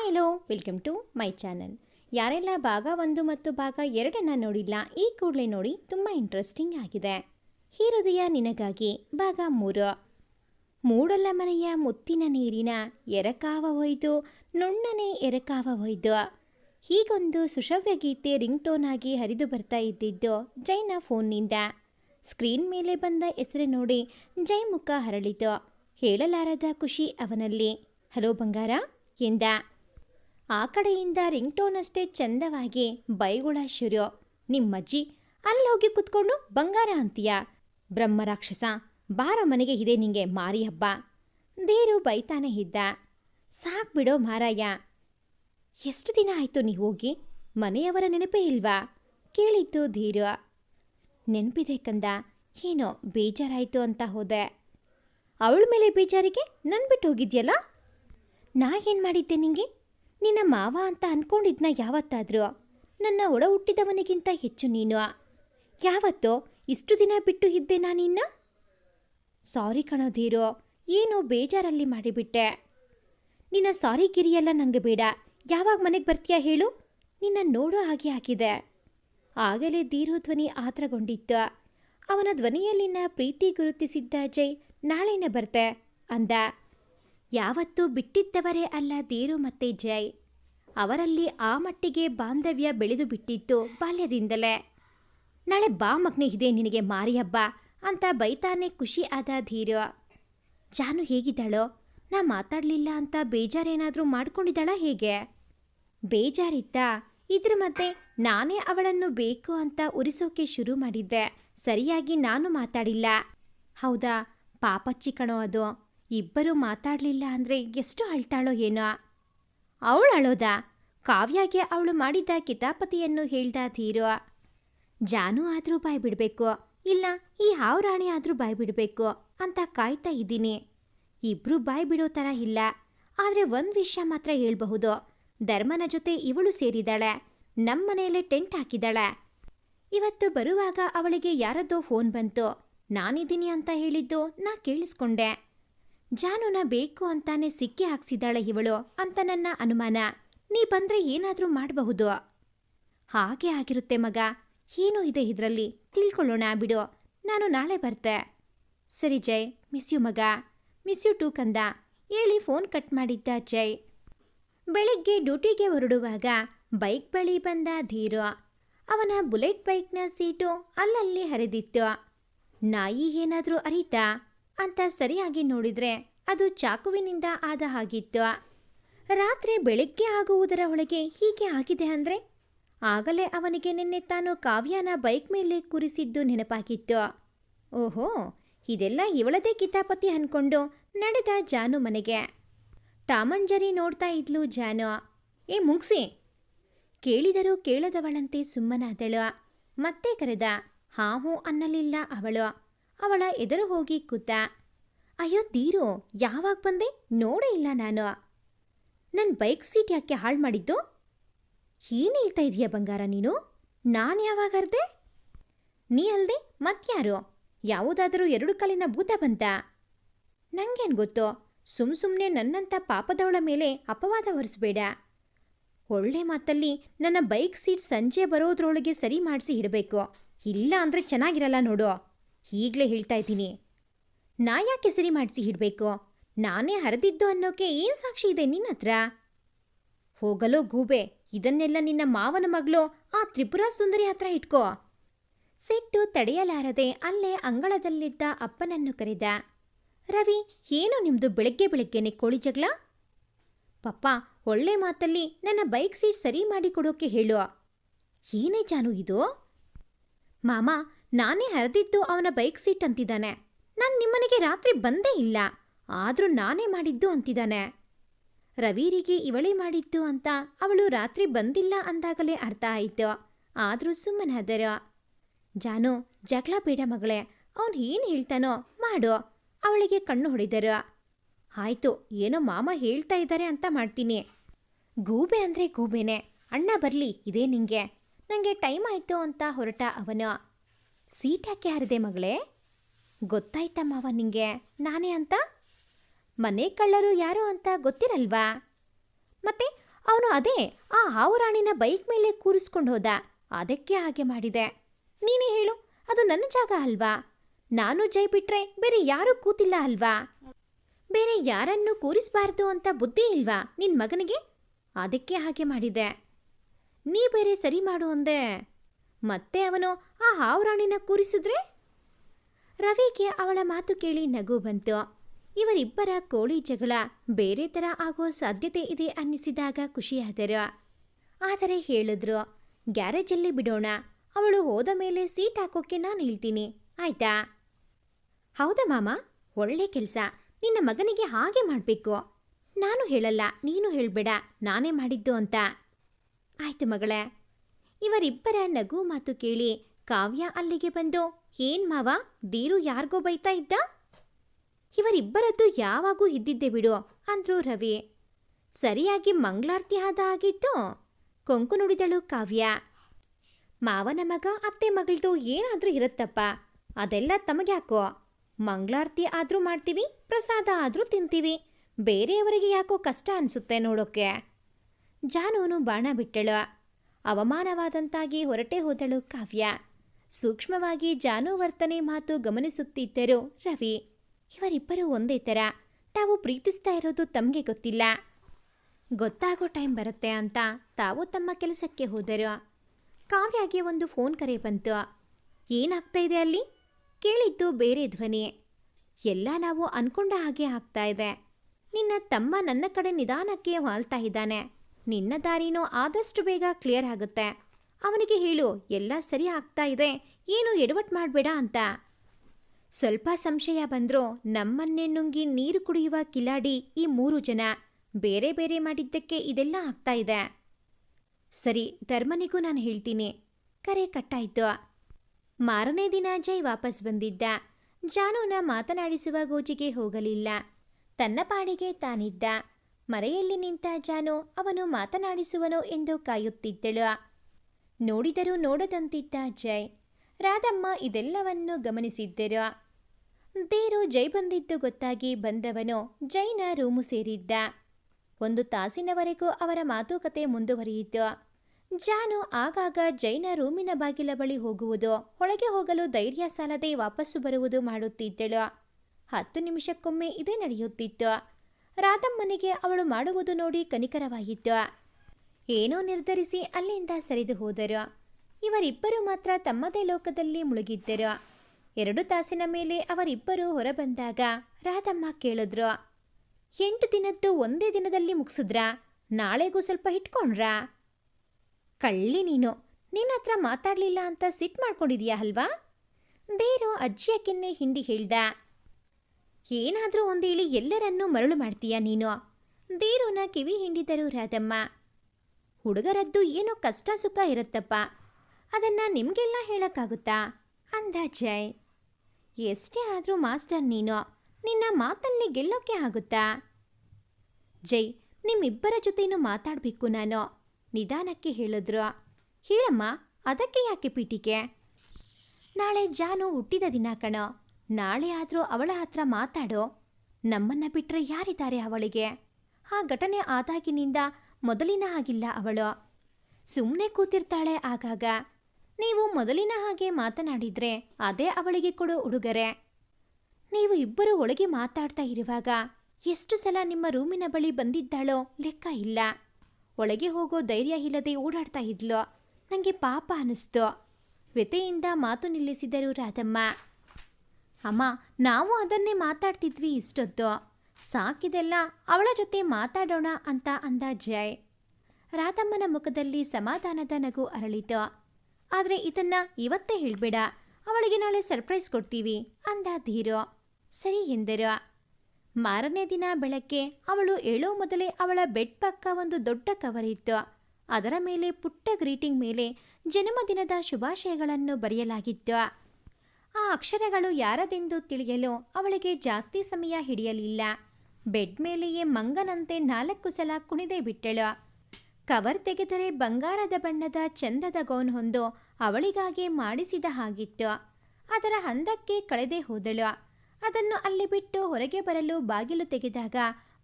Hi hello, welcome to my channel. ಯಾರೆಲ್ಲ ಭಾಗ ಒಂದು ಮತ್ತು ಭಾಗ ಎರಡನ್ನು ನೋಡಿಲ್ಲ, ಈ ಕೂಡಲೇ ನೋಡಿ ತುಂಬ ಇಂಟ್ರೆಸ್ಟಿಂಗ್ ಆಗಿದೆ. ಈ ಹೃದಯ ನಿನಗಾಗಿ ಭಾಗ ಮೂರು. ಮೂಡಲ ಮನೆಯ ಮುತ್ತಿನ ನೀರಿನ ಎರಕಾವ ಹೊಯ್ದು ನುಣ್ಣನೆ ಎರಕಾವ ಹೊಯ್ದು ಹೀಗೊಂದು ಸುಶವ್ಯ ಗೀತೆ ರಿಂಗ್ ಟೋನ್ ಆಗಿ ಹರಿದು ಬರ್ತಾ ಇದ್ದಿದ್ದು ಜೈನ ಫೋನ್ನಿಂದ. ಸ್ಕ್ರೀನ್ ಮೇಲೆ ಬಂದ ಹೆಸರು ನೋಡಿ ಜೈ ಮುಖ ಹರಳಿತು ಹೇಳಲಾರದ ಖುಷಿ ಅವನಲ್ಲಿ. ಹಲೋ ಬಂಗಾರ, ಎಂದ. ಆ ಕಡೆಯಿಂದ ರಿಂಗ್ ಟೋನ್ ಅಷ್ಟೇ ಚಂದವಾಗಿ ಬೈಗುಳ ಶುರು ನಿಮ್ಮಜ್ಜಿ, ಅಲ್ಲೋಗಿ ಕುತ್ಕೊಂಡು ಬಂಗಾರ ಅಂತೀಯ? ಬ್ರಹ್ಮ ರಾಕ್ಷಸ ಬಾರ ಮನೆಗೆ ಇದೆ ನಿಂಗೆ ಮಾರಿ ಹಬ್ಬ. ದೇರು ಬೈತಾನೆ ಇದ್ದ. ಸಾಕ್ ಬಿಡೋ ಮಾರಾಯ. ಎಷ್ಟು ದಿನ ಆಯ್ತು ನೀ ಹೋಗಿ? ಮನೆಯವರ ನೆನಪೇ ಇಲ್ವಾ? ಕೇಳಿದ್ದು ಧೀರು ನೆನಪಿದೆ ಕಂದ, ಏನೋ ಬೇಜಾರಾಯಿತು ಅಂತ ಹೋದೆ. ಅವಳ ಮೇಲೆ ಬೇಜಾರಿಗೆ ನನ್ ಬಿಟ್ಟು ಹೋಗಿದ್ಯಲ್ಲ? ನಾ ಏನು ಮಾಡಿದ್ದೆ ನಿಂಗೆ? ನಿನ್ನ ಮಾವ ಅಂತ ಅನ್ಕೊಂಡಿದ್ನ ಯಾವತ್ತಾದ್ರೂ? ನನ್ನ ಒಡ ಹುಟ್ಟಿದವನಿಗಿಂತ ಹೆಚ್ಚು ನೀನು. ಯಾವತ್ತೋ? ಇಷ್ಟು ದಿನ ಬಿಟ್ಟು ಇದ್ದೆ ನಾನಿನ್ನ? ಸಾರಿ ಕಣೋದೀರೋ ಏನೋ ಬೇಜಾರಲ್ಲಿ ಮಾಡಿಬಿಟ್ಟೆ. ನಿನ್ನ ಸಾರಿ ಗಿರಿಯೆಲ್ಲ ನಂಗೆ ಬೇಡ. ಯಾವಾಗ ಮನೆಗೆ ಬರ್ತೀಯಾ ಹೇಳು? ನಿನ್ನ ನೋಡೋ ಹಾಗೆ ಹಾಕಿದೆ ಆಗಲೇ ಧ್ವನಿ ಆತ್ರಗೊಂಡಿತ್ತು. ಅವನ ಧ್ವನಿಯಲ್ಲಿನ ಪ್ರೀತಿ ಗುರುತಿಸಿದ್ದ ಜೈ ನಾಳೆನೇ ಬರ್ತೆ, ಅಂದ. ಯಾವತ್ತೂ ಬಿಟ್ಟಿದ್ದವರೇ ಅಲ್ಲ ಧೀರು ಮತ್ತೆ ಜೈ ಅವರಲ್ಲಿ ಆ ಮಟ್ಟಿಗೆ ಬಾಂಧವ್ಯ ಬೆಳೆದು ಬಿಟ್ಟಿತ್ತು ಬಾಲ್ಯದಿಂದಲೇ. ನಾಳೆ ಬಾ ಮಗ್ನೆ ಇದೆ ನಿನಗೆ ಮಾರಿ ಹಬ್ಬ ಅಂತ ಬೈತಾನೆ ಖುಷಿ ಆದ ಧೀರು. ಜಾನು ಹೇಗಿದ್ದಾಳೋ, ನಾ ಮಾತಾಡಲಿಲ್ಲ ಅಂತ ಬೇಜಾರೇನಾದರೂ ಮಾಡ್ಕೊಂಡಿದ್ದಾಳ ಹೇಗೆ? ಬೇಜಾರಿತ್ತ? ಇದ್ರ ಮತ್ತೆ ನಾನೇ ಅವಳನ್ನು ಬೇಕು ಅಂತ ಉರಿಸೋಕೆ ಶುರು ಮಾಡಿದ್ದೆ. ಸರಿಯಾಗಿ ನಾನು ಮಾತಾಡಿಲ್ಲ. ಹೌದಾ ಪಾಪ ಕಣೋ ಅದು. ಇಬ್ಬರು ಮಾತಾಡಲಿಲ್ಲ ಅಂದರೆ ಎಷ್ಟು ಅಳ್ತಾಳೋ ಏನೋ. ಅವಳು ಅಳೋದ? ಕಾವ್ಯಾಗೆ ಅವಳು ಮಾಡಿದ್ದ ಕಿತಾಪತಿಯನ್ನು ಹೇಳ್ದ ಧೀರು. ಜಾನು ಆದರೂ ಬಾಯ್ ಬಿಡಬೇಕು ಇಲ್ಲ, ಈ ಹಾವರಾಣಿ ಆದರೂ ಬಾಯ್ ಬಿಡಬೇಕು ಅಂತ ಕಾಯ್ತಾ ಇದ್ದೀನಿ. ಇಬ್ರು ಬಾಯ್ ಬಿಡೋ ಥರ ಇಲ್ಲ. ಆದರೆ ಒಂದು ವಿಷಯ ಮಾತ್ರ ಹೇಳ್ಬಹುದು. ಧರ್ಮನ ಜೊತೆ ಇವಳು ಸೇರಿದಾಳೆ. ನಮ್ಮನೆಯಲ್ಲೇ ಟೆಂಟ್ ಹಾಕಿದಾಳೆ. ಇವತ್ತು ಬರುವಾಗ ಅವಳಿಗೆ ಯಾರದ್ದೋ ಫೋನ್ ಬಂತು. ನಾನಿದ್ದೀನಿ ಅಂತ ಹೇಳಿದ್ದು ನಾ ಕೇಳಿಸ್ಕೊಂಡೆ. ಜಾನುನ ಬೇಕು ಅಂತಾನೆ ಸಿಕ್ಕಿ ಹಾಕ್ಸಿದ್ದಾಳೆ ಇವಳು ಅಂತ ನನ್ನ ಅನುಮಾನ. ನೀ ಬಂದ್ರೆ ಏನಾದರೂ ಮಾಡಬಹುದು. ಹಾಗೆ ಆಗಿರುತ್ತೆ ಮಗ. ಏನೂ ಇದೆ ಇದರಲ್ಲಿ. ತಿಳ್ಕೊಳ್ಳೋಣ ಬಿಡು. ನಾನು ನಾಳೆ ಬರ್ತೆ. ಸರಿ ಜೈ ಮಿಸ್ ಯು ಮಗ. ಮಿಸ್ ಯು ಟೂ ಕಂದ. ಹೇಳಿ ಫೋನ್ ಕಟ್ ಮಾಡಿದ್ದ ಜೈ ಬೆಳಿಗ್ಗೆ ಡ್ಯೂಟಿಗೆ ಹೊರಡುವಾಗ ಬೈಕ್ ಬಳಿ ಬಂದ ಧೀರು. ಅವನ ಬುಲೆಟ್ ಬೈಕ್ನ ಸೀಟು ಅಲ್ಲಲ್ಲಿ ಹರಿದಿತ್ತು. ನಾಯಿ ಏನಾದರೂ ಅರಿತಾ? ಅಂತ ಸರಿಯಾಗಿ ನೋಡಿದ್ರೆ ಅದು ಚಾಕುವಿನಿಂದ ಆದ ಹಾಗಿತ್ತು. ರಾತ್ರಿ ಬೆಳಿಗ್ಗೆ ಆಗುವುದರ ಒಳಗೆ ಹೀಗೆ ಆಗಿದೆ ಅಂದ್ರೆ? ಆಗಲೇ ಅವನಿಗೆ ನಿನ್ನೆ ತಾನು ಕಾವ್ಯನ ಬೈಕ್ ಮೇಲೆ ಕೂರಿಸಿದ್ದು ನೆನಪಾಗಿತ್ತು. ಓಹೋ, ಇದೆಲ್ಲ ಇವಳದೇ ಕಿತಾಪತಿ ಅನ್ಕೊಂಡು ನಡೆದ ಜಾನು ಮನೆಗೆ. ಟಾಮಂಜರಿ ನೋಡ್ತಾ ಇದ್ಲು ಜಾನು. ಏ, ಮುಗ್ಸಿ. ಕೇಳಿದರೂ ಕೇಳದವಳಂತೆ ಸುಮ್ಮನಾದಳು. ಮತ್ತೆ ಕರೆದ, ಹಾಹು ಅನ್ನಲಿಲ್ಲ ಅವಳು. ಅವಳ ಎದುರು ಹೋಗಿ ಕೂತ, ಅಯ್ಯೋ ತೀರು ಯಾವಾಗ ಬಂದೆ? ನೋಡೇ ಇಲ್ಲ ನಾನು. ನನ್ನ ಬೈಕ್ ಸೀಟ್ ಯಾಕೆ ಹಾಳು ಮಾಡಿದ್ದು? ಏನು ಹೇಳ್ತಾ ಇದೀಯ ಬಂಗಾರ ನೀನು? ನಾನು ಯಾವಾಗ ಅರ್ದೆ? ನೀ ಅಲ್ದೆ? ಮತ್ಯಾರು ಯಾವುದಾದರೂ ಎರಡು ಕಾಲಿನ ಭೂತ ಬಂತ? ನಂಗೇನು ಗೊತ್ತು, ಸುಮ್ ಸುಮ್ಮನೆ ನನ್ನಂಥ ಪಾಪದವಳ ಮೇಲೆ ಅಪವಾದ ಹೊರಿಸಬೇಡ. ಒಳ್ಳೆ ಮಾತಲ್ಲಿ ನನ್ನ ಬೈಕ್ ಸೀಟ್ ಸಂಜೆ ಬರೋದ್ರೊಳಗೆ ಸರಿ ಮಾಡಿಸಿ ಇಡಬೇಕು. ಇಲ್ಲ ಅಂದರೆ ಚೆನ್ನಾಗಿರಲ್ಲ ನೋಡು. ಈಗಲೇ ಹೇಳ್ತಾ ಇದ್ದೀನಿ. ನಾ ಯಾಕೆ ಸರಿ ಮಾಡಿಸಿ ಇಡಬೇಕು ನಾನೇ ಹರಿದಿದ್ದು ಅನ್ನೋಕೆ ಏನು ಸಾಕ್ಷಿ ಇದೆ ನಿನ್ನ ಹತ್ರ? ಹೋಗಲೋ ಗೂಬೆ, ಇದನ್ನೆಲ್ಲ ನಿನ್ನ ಮಾವನ ಮಗಳು ಆ ತ್ರಿಪುರ ಸುಂದರಿ ಹತ್ರ ಇಟ್ಕೋ. ಸಿಟ್ಟು ತಡೆಯಲಾರದೆ ಅಲ್ಲೇ ಅಂಗಳದಲ್ಲಿದ್ದ ಅಪ್ಪನನ್ನು ಕರೆದ. ರವಿ, ಏನು ನಿಮ್ದು ಬೆಳಗ್ಗೆ ಬೆಳಗ್ಗೆನೆ ಕೋಳಿ ಜಗಳ? ಪಪ್ಪ, ಒಳ್ಳೆ ಮಾತಲ್ಲಿ ನನ್ನ ಬೈಕ್ ಸೀಟ್ ಸರಿ ಮಾಡಿ ಕೊಡೋಕೆ ಹೇಳು. ಏನೇ ಜಾನು ಇದು? ಮಾಮ ನಾನೇ ಹರಿದಿದ್ದು ಅವನ ಬೈಕ್ ಸೀಟ್ ಅಂತಿದ್ದಾನೆ. ನಾನು ನಿಮ್ಮನೆಗೆ ರಾತ್ರಿ ಬಂದೇ ಇಲ್ಲ. ಆದರೂ ನಾನೇ ಮಾಡಿದ್ದು ಅಂತಿದ್ದಾನೆ. ರವೀರಿಗೆ ಇವಳೇ ಮಾಡಿದ್ದು ಅಂತ ಅವಳು ರಾತ್ರಿ ಬಂದಿಲ್ಲ ಅಂದಾಗಲೇ ಅರ್ಥ ಆಯಿತು. ಆದರೂ ಸುಮ್ಮನಾದರು ಜಾನು, ಜಗಳ ಬೇಡ ಮಗಳೇ. ಅವನು ಏನು ಹೇಳ್ತಾನೋ ಮಾಡು. ಅವಳಿಗೆ ಕಣ್ಣು ಹೊಡೆದರು. ಆಯ್ತು, ಏನೋ ಮಾಮ ಹೇಳ್ತಾ ಇದ್ದಾರೆ ಅಂತ ಮಾಡ್ತೀನಿ. ಗೂಬೆ ಅಂದರೆ ಗೂಬೆನೆ. ಅಣ್ಣ ಬರಲಿ, ಇದೇ ನಿಂಗೆ. ನನಗೆ ಟೈಮ್ ಆಯಿತು ಅಂತ ಹೊರಟ ಅವನು. ಸೀಟ್ ಯಾಕೆ ಹರಿದೆ ಮಗಳೇ? ಗೊತ್ತಾಯ್ತಾ ಮಾವ ನಿಂಗೆ? ನಾನೇ ಅಂತ? ಮನೆ ಕಳ್ಳರು ಯಾರು ಅಂತ ಗೊತ್ತಿರಲ್ವಾ? ಮತ್ತೆ ಅವನು ಅದೇ, ಆ ಹಾವು ರಾಣಿನ ಬೈಕ್ ಮೇಲೆ ಕೂರಿಸ್ಕೊಂಡು ಹೋದ. ಅದಕ್ಕೆ ಹಾಗೆ ಮಾಡಿದೆ. ನೀನೇ ಹೇಳು, ಅದು ನನ್ನ ಜಾಗ ಅಲ್ವಾ? ನಾನು ಜೈ ಬಿಟ್ರೆ ಬೇರೆ ಯಾರೂ ಕೂತಿಲ್ಲ ಅಲ್ವಾ? ಬೇರೆ ಯಾರನ್ನು ಕೂರಿಸಬಾರ್ದು ಅಂತ ಬುದ್ಧಿ ಇಲ್ವಾ ನಿನ್ ಮಗನಿಗೆ? ಅದಕ್ಕೆ ಹಾಗೆ ಮಾಡಿದೆ. ನೀ ಬೇರೆ ಸರಿ ಮಾಡು ಅಂದೆ. ಮತ್ತೆ ಅವನು ಆ ಹಾವುರಾಣಿನ ಕೂರಿಸಿದ್ರೆ? ರವಿಗೆ ಅವಳ ಮಾತು ಕೇಳಿ ನಗು ಬಂತು. ಇವರಿಬ್ಬರ ಕೋಳಿ ಜಗಳ ಬೇರೆ ಥರ ಆಗೋ ಸಾಧ್ಯತೆ ಇದೆ ಅನ್ನಿಸಿದಾಗ ಖುಷಿಯಾದರು. ಆದರೆ ಹೇಳಿದ್ರು, ಗ್ಯಾರೇಜಲ್ಲಿ ಬಿಡೋಣ. ಅವಳು ಹೋದ ಮೇಲೆ ಸೀಟ್ ಹಾಕೋಕ್ಕೆ ನಾನು ಹೇಳ್ತೀನಿ. ಆಯ್ತಾ? ಹೌದಾ ಮಾಮ? ಒಳ್ಳೆ ಕೆಲಸ. ನಿನ್ನ ಮಗನಿಗೆ ಹಾಗೆ ಮಾಡಬೇಕು. ನಾನು ಹೇಳಲ್ಲ, ನೀನು ಹೇಳಬೇಡ. ನಾನೇ ಮಾಡಿದ್ದು ಅಂತ. ಆಯ್ತು ಮಗಳೇ. ಇವರಿಬ್ಬರ ನಗು ಮಾತು ಕೇಳಿ ಕಾವ್ಯ ಅಲ್ಲಿಗೆ ಬಂದು, ಏನ್ ಮಾವ ದೀರು ಯಾರಿಗೋ ಬೈತಾ ಇದ್ದ? ಇವರಿಬ್ಬರದ್ದು ಯಾವಾಗೂ ಇದ್ದಿದ್ದೆ ಬಿಡು, ಅಂದ್ರು ರವಿ. ಸರಿಯಾಗಿ ಮಂಗಳಾರತಿ ಆದ ಆಗಿತ್ತು ಕೊಂಕು ನುಡಿದಳು ಕಾವ್ಯ. ಮಾವನ ಮಗ, ಅತ್ತೆ ಮಗಳದು ಏನಾದ್ರೂ ಇರುತ್ತಪ್ಪ, ಅದೆಲ್ಲ ತಮಗ್ಯಾಕೋ? ಮಂಗಳಾರತಿ ಆದ್ರೂ ಮಾಡ್ತೀವಿ, ಪ್ರಸಾದ ಆದ್ರೂ ತಿಂತೀವಿ, ಬೇರೆಯವರಿಗೆ ಯಾಕೋ ಕಷ್ಟ ಅನ್ಸುತ್ತೆ ನೋಡೋಕೆ? ಜಾನೂನು ಬಾಣ ಬಿಟ್ಟಳು. ಅವಮಾನವಾದಂತಾಗಿ ಹೊರಟೇ ಹೋದಳು ಕಾವ್ಯ. ಸೂಕ್ಷ್ಮವಾಗಿ ಜಾನುವರ್ತನೆ ಮಾತು ಗಮನಿಸುತ್ತಿದ್ದರು ರವಿ. ಇವರಿಬ್ಬರು ಒಂದೇ ಥರ. ತಾವು ಪ್ರೀತಿಸ್ತಾ ಇರೋದು ತಮಗೆ ಗೊತ್ತಿಲ್ಲ. ಗೊತ್ತಾಗೋ ಟೈಮ್ ಬರುತ್ತೆ ಅಂತ ತಾವು ತಮ್ಮ ಕೆಲಸಕ್ಕೆ ಹೋದರು. ಕಾವ್ಯಾಗೆ ಒಂದು ಫೋನ್ ಕರೆ ಬಂತು. ಏನಾಗ್ತಾ ಇದೆ ಅಲ್ಲಿ? ಕೇಳಿದ್ದು ಬೇರೆ ಧ್ವನಿ. ಎಲ್ಲ ನಾವು ಅನ್ಕೊಂಡ ಹಾಗೆ ಆಗ್ತಾ ಇದೆ. ನಿನ್ನ ತಮ್ಮ ನನ್ನ ಕಡೆ ನಿಧಾನಕ್ಕೆ ವಾಲ್ತಾ ಇದ್ದಾನೆ. ನಿನ್ನ ದಾರಿನೂ ಆದಷ್ಟು ಬೇಗ ಕ್ಲಿಯರ್ ಆಗುತ್ತೆ. ಅವನಿಗೆ ಹೇಳು, ಎಲ್ಲ ಸರಿ ಆಗ್ತಾ ಇದೆ, ಏನು ಎಡವಟ್ ಮಾಡಬೇಡ ಅಂತ. ಸ್ವಲ್ಪ ಸಂಶಯ ಬಂದರೂ ನಮ್ಮನ್ನೇ ನುಂಗಿ ನೀರು ಕುಡಿಯುವ ಕಿಲಾಡಿ ಈ ಮೂರು ಜನ ಬೇರೆ ಬೇರೆ ಮಾಡಿದ್ದಕ್ಕೆ ಇದೆಲ್ಲ ಆಗ್ತಾ ಇದೆ. ಸರಿ, ಧರ್ಮನಿಗೂ ನಾನು ಹೇಳ್ತೀನಿ. ಕರೆ ಕಟ್ಟಾಯ್ತು. ಮಾರನೇ ದಿನ ಜೈ ವಾಪಸ್ ಬಂದಿದ್ದ. ಜಾನುನ ಮಾತನಾಡಿಸುವ ಗೋಜಿಗೆ ಹೋಗಲಿಲ್ಲ. ತನ್ನ ಪಾಡಿಗೆ ತಾನಿದ್ದ. ಮರೆಯಲ್ಲಿ ನಿಂತ ಜಾನು ಅವನು ಮಾತನಾಡಿಸುವನು ಎಂದು ಕಾಯುತ್ತಿದ್ದಳು. ನೋಡಿದರೂ ನೋಡದಂತಿದ್ದ ಜೈ ರಾಧಮ್ಮ ಇದೆಲ್ಲವನ್ನು ಗಮನಿಸಿದ್ದರು? ದೇರು ಜೈ ಬಂದಿದ್ದು ಗೊತ್ತಾಗಿ ಬಂದವನು ಜೈನ ರೂಮು ಸೇರಿದ್ದ. ಒಂದು ತಾಸಿನವರೆಗೂ ಅವರ ಮಾತುಕತೆ ಮುಂದುವರಿಯಿತು. ಜಾನು ಆಗಾಗ ಜೈನ ರೂಮಿನ ಬಾಗಿಲ ಬಳಿ ಹೋಗುವುದು ಒಳಗೆ ಹೋಗಲು ಧೈರ್ಯ ಸಾಲದೆ ವಾಪಸ್ಸು ಬರುವುದು ಮಾಡುತ್ತಿದ್ದಳು. ಹತ್ತು ನಿಮಿಷಕ್ಕೊಮ್ಮೆ ಇದೇ ನಡೆಯುತ್ತಿತ್ತು. ರಾಧಮ್ಮನಿಗೆ ಅವಳು ಮಾಡುವುದು ನೋಡಿ ಕನಿಕರವಾಯಿತು ಏನೋ ನಿರ್ಧರಿಸಿ ಅಲ್ಲಿಂದ ಸರಿದು ಹೋದರು. ಇವರಿಬ್ಬರು ಮಾತ್ರ ತಮ್ಮದೇ ಲೋಕದಲ್ಲಿ ಮುಳುಗಿದ್ದರು. ಎರಡು ತಾಸಿನ ಮೇಲೆ ಅವರಿಬ್ಬರು ಹೊರಬಂದಾಗ ರಾಧಮ್ಮ ಕೇಳಿದ್ರು, ಎಂಟು ದಿನದ್ದು ಒಂದೇ ದಿನದಲ್ಲಿ ಮುಗಿಸಿದ್ರಾ? ನಾಳೆಗೂ ಸ್ವಲ್ಪ ಇಟ್ಕೊಂಡ್ರಾ ಕಳ್ಳಿ ನೀನು, ನಿನ್ನ ಹತ್ರ ಮಾತಾಡಲಿಲ್ಲ ಅಂತ ಸಿಟ್ ಮಾಡ್ಕೊಂಡಿದ್ಯಾ ಅಲ್ವಾ? ಬೇರು ಅಜ್ಜಿಯ ಕೆನ್ನೆ ಹಿಂಡಿ ಹೇಳ್ದ. ಏನಾದರೂ ಒಂದೇಳಿ ಎಲ್ಲರನ್ನೂ ಮರಳು ಮಾಡ್ತೀಯಾ ನೀನು? ದೇರುನ ಕಿವಿ ಹಿಂಡಿದರು ರಾಧಮ್ಮ. ಹುಡುಗರದ್ದು ಏನೋ ಕಷ್ಟ ಸುಖ ಇರುತ್ತಪ್ಪ. ಅದನ್ನ ನಿಮಗೆಲ್ಲ ಹೇಳೋಕ್ಕಾಗುತ್ತಾ? ಅಂದ ಜಯ್ ಎಷ್ಟೇ ಆದರೂ ಮಾಸ್ಟರ್ ನೀನು, ನಿನ್ನ ಮಾತಲ್ಲಿ ಗೆಲ್ಲೋಕೆ ಆಗುತ್ತಾ? ಜೈ, ನಿಮ್ಮಿಬ್ಬರ ಜೊತೆನೂ ಮಾತಾಡಬೇಕು ನಾನು, ನಿಧಾನಕ್ಕೆ ಹೇಳಿದ್ರು. ಹೇಳಮ್ಮ, ಅದಕ್ಕೆ ಯಾಕೆ ಪೀಠಿಕೆ? ನಾಳೆ ಜಾನು ಹುಟ್ಟಿದ ದಿನ ಕಣೋ, ನಾಳೆ ಆದರೂ ಅವಳ ಹತ್ರ ಮಾತಾಡೋ. ನಮ್ಮನ್ನ ಬಿಟ್ಟರೆ ಯಾರಿದ್ದಾರೆ ಅವಳಿಗೆ? ಆ ಘಟನೆ ಆದಾಗಿನಿಂದ ಮೊದಲಿನ ಹಾಗಿಲ್ಲ ಅವಳು. ಸುಮ್ಮನೆ ಕೂತಿರ್ತಾಳೆ ಆಗಾಗ. ನೀವು ಮೊದಲಿನ ಹಾಗೆ ಮಾತನಾಡಿದ್ರೆ ಅದೇ ಅವಳಿಗೆ ಕೊಡೋ ಉಡುಗೊರೆ. ನೀವು ಇಬ್ಬರು ಒಳಗೆ ಮಾತಾಡ್ತಾ ಇರುವಾಗ ಎಷ್ಟು ಸಲ ನಿಮ್ಮ ರೂಮಿನ ಬಳಿ ಬಂದಿದ್ದಾಳೋ ಲೆಕ್ಕ ಇಲ್ಲ. ಒಳಗೆ ಹೋಗೋ ಧೈರ್ಯ ಇಲ್ಲದೆ ಓಡಾಡ್ತಾ ಇದ್ಲು. ನನಗೆ ಪಾಪ ಅನ್ನಿಸ್ತು ವ್ಯತೆಯಿಂದ ಮಾತು ನಿಲ್ಲಿಸಿದರು ರಾಧಮ್ಮ. ಅಮ್ಮ, ನಾವು ಅದನ್ನೇ ಮಾತಾಡ್ತಿದ್ವಿ ಇಷ್ಟೊತ್ತು. ಸಾಕಿದೆಲ್ಲ ಅವಳ ಜೊತೆ ಮಾತಾಡೋಣ ಅಂತ ಅಂದ ಜಯ್. ರಾಧಮ್ಮನ ಮುಖದಲ್ಲಿ ಸಮಾಧಾನದ ನಗು ಅರಳಿತು. ಆದರೆ ಇದನ್ನ ಇವತ್ತೇ ಹೇಳ್ಬೇಡ, ಅವಳಿಗೆ ನಾಳೆ ಸರ್ಪ್ರೈಸ್ ಕೊಡ್ತೀವಿ ಅಂದ ಧೀರು. ಸರಿ ಎಂದರು. ಮಾರನೇ ದಿನ ಬೆಳಗ್ಗೆ ಅವಳು ಏಳೋ ಮೊದಲೇ ಅವಳ ಬೆಡ್ ಪಕ್ಕ ಒಂದು ದೊಡ್ಡ ಕವರ್ ಇತ್ತು. ಅದರ ಮೇಲೆ ಪುಟ್ಟ ಗ್ರೀಟಿಂಗ್ ಮೇಲೆ ಜನ್ಮದಿನದ ಶುಭಾಶಯಗಳನ್ನು ಬರೆಯಲಾಗಿತ್ತು. ಆ ಅಕ್ಷರಗಳು ಯಾರದೆಂದು ತಿಳಿಯಲು ಅವಳಿಗೆ ಜಾಸ್ತಿ ಸಮಯ ಹಿಡಿಯಲಿಲ್ಲ. ಬೆಡ್ ಮೇಲೆಯೇ ಮಂಗನಂತೆ ನಾಲ್ಕು ಸಲ ಕುಣಿದೇ ಬಿಟ್ಟಳು. ಕವರ್ ತೆಗೆದರೆ ಬಂಗಾರದ ಬಣ್ಣದ ಚಂದದ ಗೌನ್ ಹೊಂದು ಅವಳಿಗಾಗಿ ಮಾಡಿಸಿದ ಹಾಗಿತ್ತು. ಅದರ ಹಂದಕ್ಕೆ ಕಳೆದೇ ಹೋದಳು. ಅದನ್ನು ಅಲ್ಲಿ ಬಿಟ್ಟು ಹೊರಗೆ ಬರಲು ಬಾಗಿಲು ತೆಗೆದಾಗ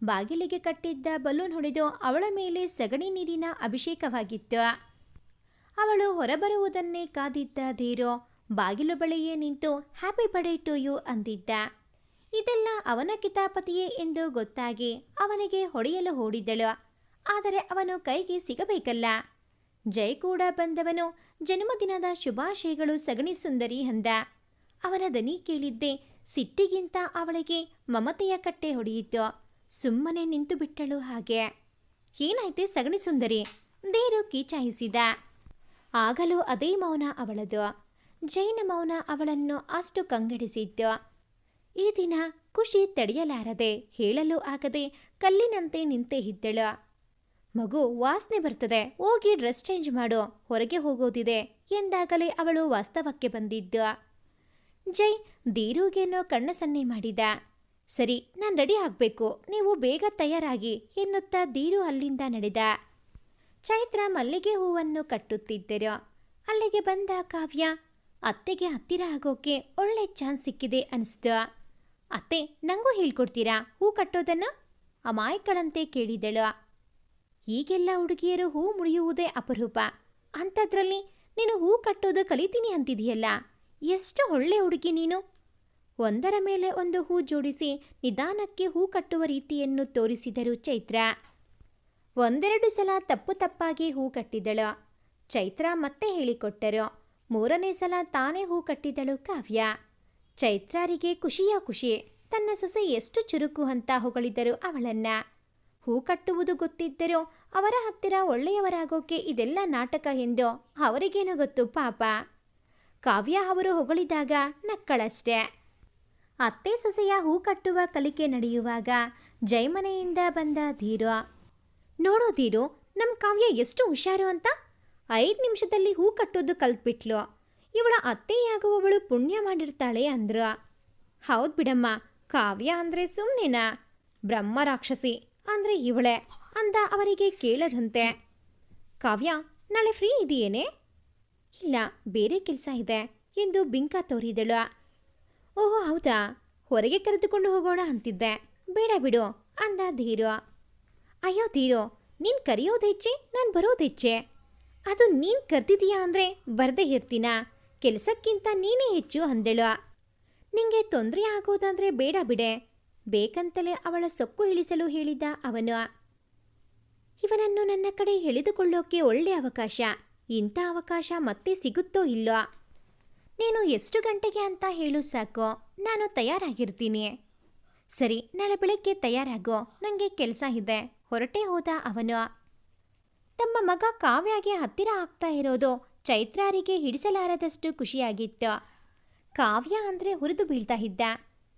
ಬಾಗಿಲಿಗೆ ಕಟ್ಟಿದ್ದ ಬಲೂನ್ ಹೊಡೆದು ಅವಳ ಮೇಲೆ ಸಗಣಿ ನೀರಿನ ಅಭಿಷೇಕವಾಗಿತ್ತು. ಅವಳು ಹೊರಬರುವುದನ್ನೇ ಕಾದಿದ್ದ ಧೀರೋ, ಬಾಗಿಲು ಬಳಿಯೇ ನಿಂತು ಹ್ಯಾಪಿ ಬರ್ಡೇ ಟು ಯು ಅಂದಿದ್ದ. ಇದೆಲ್ಲ ಅವನ ಕಿತಾಪತಿಯೇ ಎಂದು ಗೊತ್ತಾಗಿ ಅವನಿಗೆ ಹೊಡೆಯಲು ಓಡಿದಳು ಆದರೆ ಅವನು ಕೈಗೆ ಸಿಗಬೇಕಲ್ಲ. ಜೈ ಕೂಡ ಬಂದವನು ಜನ್ಮದಿನದ ಶುಭಾಶಯಗಳು ಸಗಣಿ ಸುಂದರಿ ಅಂದ. ಅವನ ದನಿ ಕೇಳಿದ್ದೆ ಸಿಟ್ಟಿಗಿಂತ ಅವಳಿಗೆ ಮಮತೆಯ ಕಟ್ಟೆ ಹೊಡೆಯಿತು. ಸುಮ್ಮನೆ ನಿಂತು ಬಿಟ್ಟಳು ಹಾಗೆ. ಏನಾಯ್ತೆ ಸಗಣಿ ಸುಂದರಿ? ದೇರು ಕೀಚಾಯಿಸಿದ. ಆಗಲೂ ಅದೇ ಮೌನ ಅವಳದು. ಜೈನ ಮೌನ ಅವಳನ್ನು ಅಷ್ಟು ಕಂಗೆಡಿಸಿದ್ದು ಈ ದಿನ ಖುಷಿ ತಡೆಯಲಾರದೆ ಹೇಳಲು ಆಗದೆ ಕಲ್ಲಿನಂತೆ ನಿಂತೇ ಇದ್ದಳು. ಮಗು ವಾಸನೆ ಬರ್ತದೆ, ಹೋಗಿ ಡ್ರೆಸ್ ಚೇಂಜ್ ಮಾಡು, ಹೊರಗೆ ಹೋಗೋದಿದೆ ಎಂದಾಗಲೇ ಅವಳು ವಾಸ್ತವಕ್ಕೆ ಬಂದಿದ್ದ. ಜೈ ದೀರುಗೇನೋ ಕಣ್ಣು ಸನ್ನೆ ಮಾಡಿದ. ಸರಿ, ನಾನು ರೆಡಿ ಆಗಬೇಕು, ನೀವು ಬೇಗ ತಯಾರಾಗಿ ಎನ್ನುತ್ತಾ ದೀರು ಅಲ್ಲಿಂದ ನಡೆದ. ಚೈತ್ರ ಮಲ್ಲಿಗೆ ಹೂವನ್ನು ಕಟ್ಟುತ್ತಿದ್ದರು. ಅಲ್ಲಿಗೆ ಬಂದ ಕಾವ್ಯ, ಅತ್ತೆಗೆ ಹತ್ತಿರ ಆಗೋಕೆ ಒಳ್ಳೆ ಚಾನ್ಸ್ ಸಿಕ್ಕಿದೆ ಅನಿಸ್ತು. ಅತ್ತೆ, ನಂಗೂ ಹೇಳ್ಕೊಡ್ತೀರಾ? ಹೂ ಕಟ್ಟೋದನ್ನ? ಅಮಾಯಕಳಂತೆ ಕೇಳಿದಳು. ಈಗೆಲ್ಲ ಹುಡುಗಿಯರು ಹೂ ಮುಡಿಯುವುದೇ ಅಪರೂಪ. ಅಂಥದ್ರಲ್ಲಿ ನೀನು ಹೂ ಕಟ್ಟೋದು ಕಲಿತೀನಿ ಅಂತಿದೆಯಲ್ಲ? ಎಷ್ಟು ಒಳ್ಳೆ ಹುಡುಗಿ ನೀನು. ಒಂದರ ಮೇಲೆ ಒಂದು ಹೂ ಜೋಡಿಸಿ ನಿಧಾನಕ್ಕೆ ಹೂ ಕಟ್ಟುವ ರೀತಿಯನ್ನು ತೋರಿಸಿದರು ಚೈತ್ರ. ಒಂದೆರಡು ಸಲ ತಪ್ಪು ತಪ್ಪಾಗಿ ಹೂ ಕಟ್ಟಿದಳು. ಚೈತ್ರ ಮತ್ತೆ ಹೇಳಿಕೊಟ್ಟರು. ಮೂರನೇ ಸಲ ತಾನೇ ಹೂ ಕಟ್ಟಿದಳು ಕಾವ್ಯ. ಚೈತ್ರಾರಿಗೆ ಖುಷಿಯ ಖುಷಿ. ತನ್ನ ಸೊಸೆ ಎಷ್ಟು ಚುರುಕು ಅಂತ ಹೊಗಳಿದರು ಅವಳನ್ನ. ಹೂ ಕಟ್ಟುವುದು ಗೊತ್ತಿದ್ದರೂ ಅವರ ಹತ್ತಿರ ಒಳ್ಳೆಯವರಾಗೋಕೆ ಇದೆಲ್ಲ ನಾಟಕ ಎಂದು ಅವರಿಗೇನು ಗೊತ್ತು ಪಾಪ. ಕಾವ್ಯ ಅವರು ಹೊಗಳಿದಾಗ ನಕ್ಕಳಷ್ಟೆ. ಅತ್ತೆ ಸೊಸೆಯ ಹೂ ಕಟ್ಟುವ ಕಲಿಕೆ ನಡೆಯುವಾಗ ಜೈಮನೆಯಿಂದ ಬಂದ ಧೀರು. ನೋಡೋ ಧೀರು ನಮ್ಮ ಕಾವ್ಯ ಎಷ್ಟು ಹುಷಾರು ಅಂತ? ಐದು ನಿಮಿಷದಲ್ಲಿ ಹೂ ಕಟ್ಟೋದು ಕಲ್ತ್ಬಿಟ್ಲು. ಇವಳ ಅತ್ತೆಯಾಗುವವಳು ಪುಣ್ಯ ಮಾಡಿರ್ತಾಳೆ ಅಂದ್ರ. ಹೌದ್ ಬಿಡಮ್ಮ, ಕಾವ್ಯ ಅಂದ್ರೆ ಸುಮ್ಮನೆನಾ ಬ್ರಹ್ಮ ರಾಕ್ಷಸಿ ಅಂದ್ರೆ ಇವಳೆ ಅಂದ ಅವರಿಗೆ ಕೇಳದಂತೆ. ಕಾವ್ಯ, ನಾಳೆ ಫ್ರೀ ಇದೆಯೇನೆ? ಇಲ್ಲ, ಬೇರೆ ಕೆಲಸ ಇದೆ ಎಂದು ಬಿಂಕ ತೋರಿದಳು. ಓಹೋ, ಹೌದಾ? ಹೊರಗೆ ಕರೆದುಕೊಂಡು ಹೋಗೋಣ ಅಂತಿದ್ದೆ. ಬೇಡ ಬಿಡು ಅಂದ ಧೀರು. ಅಯ್ಯೋ ಧೀರು, ನೀನ್ ಕರೆಯೋದು ಹೆಚ್ಚೆ ನಾನು ಬರೋದು ಅದು ನೀನ್ ಕರ್ತಿದೀಯಾ ಅಂದರೆ ಬರ್ದೇ ಇರ್ತೀನಾ? ಕೆಲಸಕ್ಕಿಂತ ನೀನೇ ಹೆಚ್ಚು ಅಂದಳು. ನಿಂಗೆ ತೊಂದರೆ ಆಗೋದಂದ್ರೆ ಬೇಡ ಬಿಡೆ. ಬೇಕಂತಲೇ ಅವಳ ಸೊಕ್ಕು ಇಳಿಸಲು ಹೇಳಿದ್ದ ಅವನು. ಇವನನ್ನು ನನ್ನ ಕಡೆ ಎಳೆದುಕೊಳ್ಳೋಕೆ ಒಳ್ಳೆ ಅವಕಾಶ. ಇಂಥ ಅವಕಾಶ ಮತ್ತೆ ಸಿಗುತ್ತೋ ಇಲ್ಲೋ? ನೀನು ಎಷ್ಟು ಗಂಟೆಗೆ ಅಂತ ಹೇಳು ಸಾಕು. ನಾನು ತಯಾರಾಗಿರ್ತೀನಿ. ಸರಿ, ನಾಳೆ ಬೆಳಗ್ಗೆ ತಯಾರಾಗೋ. ನನಗೆ ಕೆಲಸ ಇದೆ. ಹೊರಟೇ ಹೋದ ಅವನು. ತಮ್ಮ ಮಗ ಕಾವ್ಯಾಗೆ ಹತ್ತಿರ ಆಗ್ತಾ ಇರೋದು ಚೈತ್ರಾರಿಗೆ ಹಿಡಿಸಲಾರದಷ್ಟು ಖುಷಿಯಾಗಿತ್ತು. ಕಾವ್ಯ ಅಂದರೆ ಹುರಿದು ಬೀಳ್ತಾ ಇದ್ದ.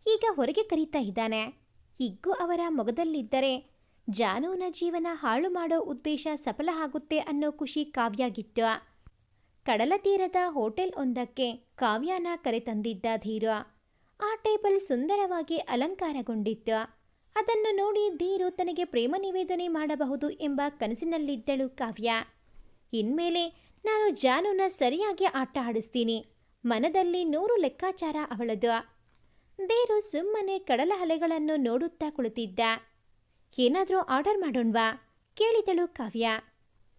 ಈಗ ಹೊರಗೆ ಕರೀತಾ ಇದ್ದಾನೆ. ಹಿಗ್ಗು ಅವರ ಮೊಗದಲ್ಲಿದ್ದರೆ ಜಾನುವಿನ ಜೀವನ ಹಾಳು ಮಾಡೋ ಉದ್ದೇಶ ಸಫಲ ಆಗುತ್ತೆ ಅನ್ನೋ ಖುಷಿ ಕಾವ್ಯಾಗಿತ್ತು. ಕಡಲ ತೀರದ ಹೋಟೆಲ್ ಒಂದಕ್ಕೆ ಕಾವ್ಯನ ಕರೆತಂದಿದ್ದ ಧೀರು. ಆ ಟೇಬಲ್ ಸುಂದರವಾಗಿ ಅಲಂಕಾರಗೊಂಡಿತ್ತು. ಅದನ್ನು ನೋಡಿ ಧೀರು ತನಗೆ ಪ್ರೇಮ ನಿವೇದನೆ ಮಾಡಬಹುದು ಎಂಬ ಕನಸಿನಲ್ಲಿದ್ದಳು ಕಾವ್ಯ. ಇನ್ಮೇಲೆ ನಾನು ಜಾನುನ ಸರಿಯಾಗಿ ಆಟ ಆಡಿಸ್ತೀನಿ. ಮನದಲ್ಲಿ ನೂರು ಲೆಕ್ಕಾಚಾರ ಅವಳದು. ದೇರು ಸುಮ್ಮನೆ ಕಡಲ ಅಲೆಗಳನ್ನು ನೋಡುತ್ತಾ ಕುಳಿತಿದ್ದ. ಏನಾದರೂ ಆರ್ಡರ್ ಮಾಡೋಣ್ವಾ? ಕೇಳಿದಳು ಕಾವ್ಯ.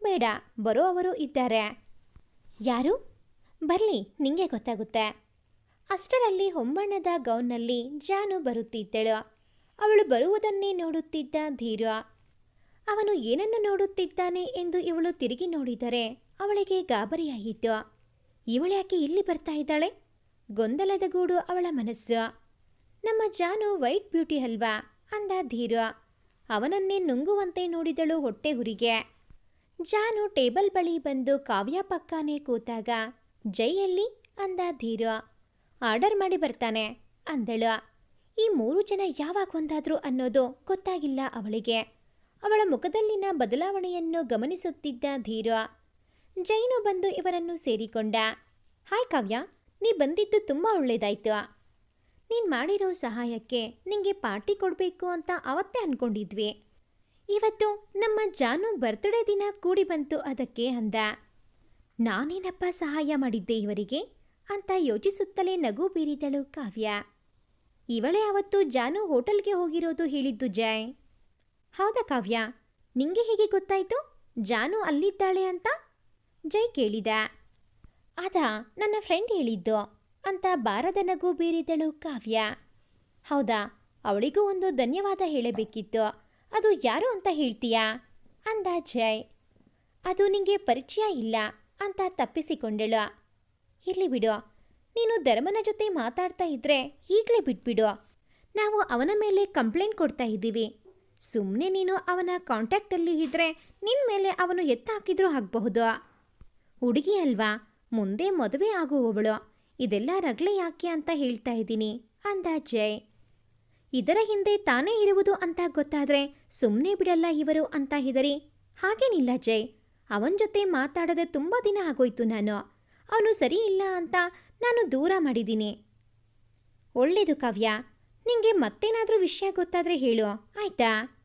ಬೇಡ ಬರೋವರು ಇದ್ದಾರೆ. ಯಾರು? ಬರಲಿ, ನಿಂಗೆ ಗೊತ್ತಾಗುತ್ತೆ. ಅಷ್ಟರಲ್ಲಿ ಹೊಂಬಣ್ಣದ ಗೌನ್ನಲ್ಲಿ ಜಾನು ಬರುತ್ತಿದ್ದಳು. ಅವಳು ಬರುವುದನ್ನೇ ನೋಡುತ್ತಿದ್ದ ಧೀರ. ಅವನು ಏನನ್ನು ನೋಡುತ್ತಿದ್ದಾನೆ ಎಂದು ಇವಳು ತಿರುಗಿ ನೋಡಿದರೆ ಅವಳಿಗೆ ಗಾಬರಿಯಾಯಿತು. ಇವಳ್ಯಾಕೆ ಇಲ್ಲಿ ಬರ್ತಾ ಇದ್ದಾಳೆ? ಗೊಂದಲದ ಗೂಡು ಅವಳ ಮನಸ್ಸು. ನಮ್ಮ ಜಾನು ವೈಟ್ ಬ್ಯೂಟಿ ಅಲ್ವಾ? ಅಂದ ಧೀರ. ಅವನನ್ನೇ ನುಂಗುವಂತೆ ನೋಡಿದಳು ಹೊಟ್ಟೆ ಹುರಿಗೆ ಜಾನು ಟೇಬಲ್ ಬಳಿ ಬಂದು ಕಾವ್ಯ ಪಕ್ಕಾನೇ ಕೂತಾಗ ಜೈಯಲ್ಲಿ ಅಂದ ಧೀರ. ಆರ್ಡರ್ ಮಾಡಿ ಬರ್ತಾನೆ, ಅಂದಳು. ಈ ಮೂರು ಜನ ಯಾವಾಗ ಒಂದಾದ್ರು ಅನ್ನೋದು ಗೊತ್ತಾಗಿಲ್ಲ ಅವಳಿಗೆ. ಅವಳ ಮುಖದಲ್ಲಿನ ಬದಲಾವಣೆಯನ್ನು ಗಮನಿಸುತ್ತಿದ್ದ ಧೀರ. ಜೈನು ಬಂದು ಇವರನ್ನು ಸೇರಿಕೊಂಡ. ಹಾಯ್ ಕಾವ್ಯ, ನೀ ಬಂದಿದ್ದು ತುಂಬ ಒಳ್ಳೇದಾಯ್ತು. ನೀನು ಮಾಡಿರೋ ಸಹಾಯಕ್ಕೆ ನಿಂಗೆ ಪಾರ್ಟಿ ಕೊಡಬೇಕು ಅಂತ ಅವತ್ತೇ ಅನ್ಕೊಂಡಿದ್ವಿ. ಇವತ್ತು ನಮ್ಮ ಜಾನು ಬರ್ತ್ಡೇ ದಿನ ಕೂಡಿ ಬಂತು ಅದಕ್ಕೆ ಅಂದ. ನಾನೇನಪ್ಪ ಸಹಾಯ ಮಾಡಿದ್ದೆ ಇವರಿಗೆ? ಅಂತ ಯೋಚಿಸುತ್ತಲೇ ನಗು ಬೀರಿದಳು ಕಾವ್ಯ. ಇವಳೇ ಅವತ್ತು ಜಾನು ಹೋಟೆಲ್ಗೆ ಹೋಗಿರೋದು ಹೇಳಿದ್ದು ಜಯ್. ಹೌದಾ ಕಾವ್ಯ, ನಿಂಗೆ ಹೇಗೆ ಗೊತ್ತಾಯ್ತು? ಜಾನು ಅಲ್ಲಿದ್ದಾಳೆ ಅಂತ? ಜೈ ಕೇಳಿದ. ಅದ ನನ್ನ ಫ್ರೆಂಡ್ ಹೇಳಿದ್ದು, ಅಂತ ಬಾರದ ನಗು ಬೀರಿದಳು ಕಾವ್ಯ. ಹೌದಾ, ಅವಳಿಗೂ ಒಂದು ಧನ್ಯವಾದ ಹೇಳಬೇಕಿತ್ತು. ಅದು ಯಾರು ಅಂತ ಹೇಳ್ತೀಯಾ? ಅಂದ ಜೈ ಅದು ನಿಂಗೆ ಪರಿಚಯ ಇಲ್ಲ, ಅಂತ ತಪ್ಪಿಸಿಕೊಂಡಳು. ಇರಲಿ ಬಿಡು, ನೀನು ಧರ್ಮನ ಜೊತೆ ಮಾತಾಡ್ತಾ ಇದ್ರೆ ಈಗಲೇ ಬಿಟ್ಬಿಡು. ನಾವು ಅವನ ಮೇಲೆ ಕಂಪ್ಲೇಂಟ್ ಕೊಡ್ತಾ ಇದ್ದೀವಿ. ಸುಮ್ಮನೆ ನೀನು ಅವನ ಕಾಂಟ್ಯಾಕ್ಟಲ್ಲಿ ಇದ್ರೆ ನಿನ್ನ ಮೇಲೆ ಅವನು ಎತ್ತ ಹಾಕಿದ್ರೂ ಆಗಬಹುದು. ಹುಡುಗಿ ಅಲ್ವಾ? ಮುಂದೆ ಮದುವೆ ಆಗುವವಳು. ಇದೆಲ್ಲ ರಗ್ಳೆ ಯಾಕೆ ಅಂತ ಹೇಳ್ತಾ ಇದ್ದೀನಿ ಅಂದ ಜಯ್ ಇದರ ಹಿಂದೆ ತಾನೇ ಇರುವುದು ಅಂತ ಗೊತ್ತಾದ್ರೆ ಸುಮ್ಮನೆ ಬಿಡಲ್ಲ ಇವರು ಅಂತ ಹಿದರಿ. ಹಾಗೇನಿಲ್ಲ ಜಯ್ ಅವನ ಜೊತೆ ಮಾತಾಡದೆ ತುಂಬ ದಿನ ಆಗೋಯ್ತು ನಾನು. ಅವನು ಸರಿ ಇಲ್ಲ ಅಂತ ನಾನು ದೂರ ಮಾಡಿದ್ದೀನಿ. ಒಳ್ಳೇದು ಕಾವ್ಯ. ನಿಂಗೆ ಮತ್ತೇನಾದರೂ ವಿಷಯ ಗೊತ್ತಾದ್ರೆ ಹೇಳು. ಆಯ್ತಾ?